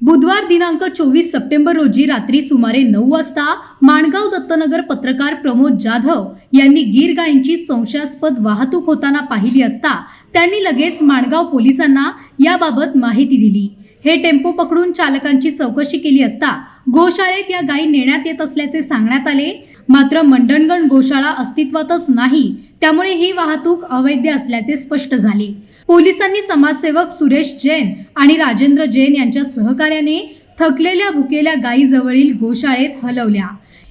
बुधवार दिनांक चोवीस सप्टेंबर रोजी रात्री सुमारे नऊ वाजता माणगाव दत्तनगर पत्रकार प्रमोद जाधव यांनी गीर गायींची संशयास्पद वाहतूक होताना पाहिली असता त्यांनी लगेच माणगाव पोलिसांना याबाबत माहिती दिली. हे टेम्पो पकडून चालकांची चौकशी केली असता गोशाळेत या गायी नेण्यात येत असल्याचे सांगण्यात आले. मात्र मंडणगण गोशाळा अस्तित्वातच नाही त्यामुळे ही वाहतूक अवैध असल्याचे स्पष्ट झाले. पोलिसांनी समाजसेवक सुरेश जैन आणि राजेंद्र जैन यांच्या सहकार्याने थकलेल्या भुकेल्या गायीजवळील गोशाळेत हलवल्या.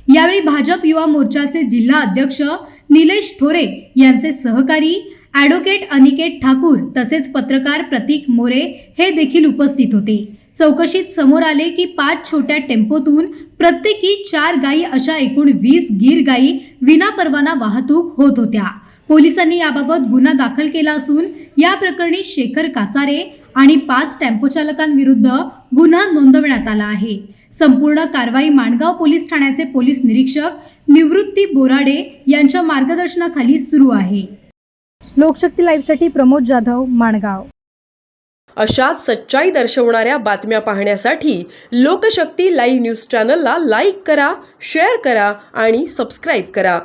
यावेळी भाजप युवा मोर्चाचे जिल्हा अध्यक्ष निलेश थोरे यांचे सहकारी ॲडव्होकेट अनिकेत ठाकूर तसेच पत्रकार प्रतीक मोरे हे देखील उपस्थित होते. चौकशीत समोर आले की पाच छोट्या टेम्पोतून प्रत्येकी चार गायी अशा एकूण वीस गीर गायी विनापरवाना वाहतूक होत होत्या. पोलिसांनी याबाबत गुन्हा दाखल केला असून या प्रकरणी शेखर कासारे आणि पाच टेम्पो चालकांविरुद्ध गुन्हा नोंदवण्यात आला आहे. संपूर्ण कारवाई माणगाव पोलीस ठाण्याचे पोलीस निरीक्षक निवृत्ती बोराडे यांच्या मार्गदर्शनाखाली सुरू आहे. लोकशक्ती लाईव्हसाठी प्रमोद जाधव माणगाव. अशाच सच्चाई दर्शवणाऱ्या बातम्या पाहण्यासाठी लोकशक्ती लाईव्ह न्यूज चॅनलला लाईक करा शेअर करा आणि सबस्क्राईब करा.